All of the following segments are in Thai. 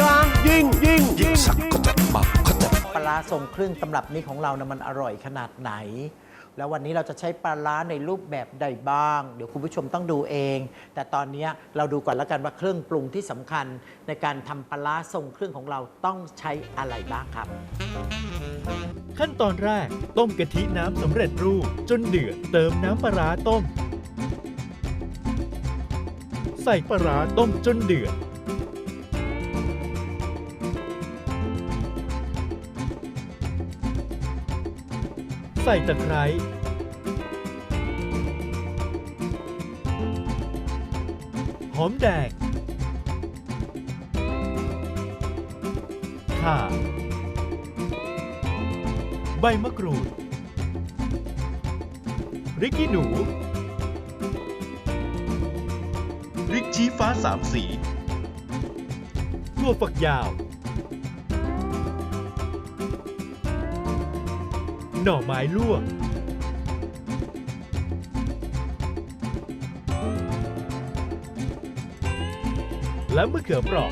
ยยิ่งยิ่งยิ่งสักก็จะมักก็จะปลาร้ทรงเครื่องตำรับนี้ของเรานะมันอร่อยขนาดไหน แล้ววันนี้เราจะใช้ปลาร้าในรูปแบบใดบ้าง เดี๋ยวคุณผู้ชมต้องดูเอง แต่ตอนนี้เราดูก่อนแล้วกันว่าเครื่องปรุงที่สำคัญ ในการทำปลาร้าทรงเครื่องของเราต้องใช้อะไรบ้างครับ ขั้นตอนแรก ต้มกะทิน้ำสำเร็จรูป จนเดือดเติมน้ำปลาร้าต้ม ใส่ปลาร้าต้มจนเดือด ใส่ตะไคร้หอมแดงข่าใบมะกรูดพริกขี้หนูพริกชี้ฟ้าสามสีถั่วฝักยาว หน่อไม้ลวก และมะเขือเปราะ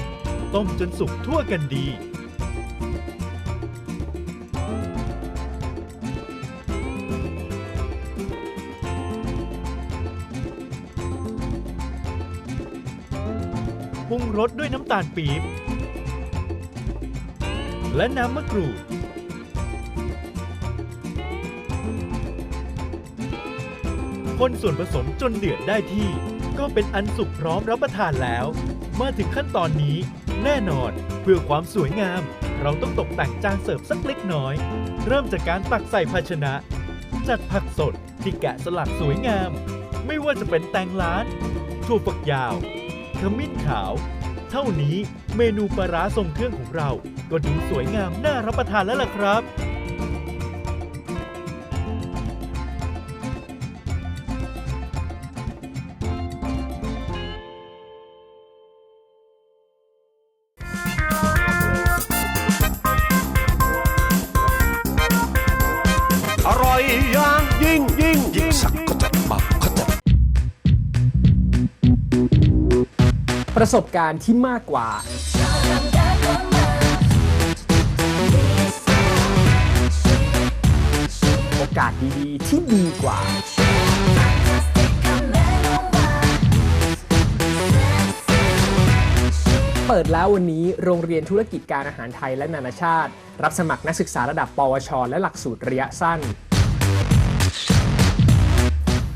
ต้มจนสุกทั่วกันดี ปรุงรสด้วยน้ำตาลปี๊บและน้ำมะกรูด คนส่วนผสมจนเดือดได้ที่ ก็เป็นอันสุกพร้อมรับประทานแล้ว มาถึงขั้นตอนนี้ แน่นอนเพื่อความสวยงาม เราต้องตกแต่งจานเสิร์ฟสักเล็กน้อย เริ่มจากการตักใส่ภาชนะ จัดผักสดที่แกะสลักสวยงาม ไม่ว่าจะเป็นแตงล้านถั่วฝักยาวขมิ้นขาว เท่านี้เมนูปลาร้าทรงเครื่องของเรา ก็ดูสวยงามน่ารับประทานแล้วล่ะครับ อยยางยิ่งยิ่งยิ่งสักก็จัดมาก็จัดประสบการณ์ที่มากกว่า โอกาสดีๆที่ดีกว่า เปิดแล้ววันนี้โรงเรียนธุรกิจการอาหารไทยและนานาชาติ รับสมัครนักศึกษาระดับ ปวช และหลักสูตรระยะสั้น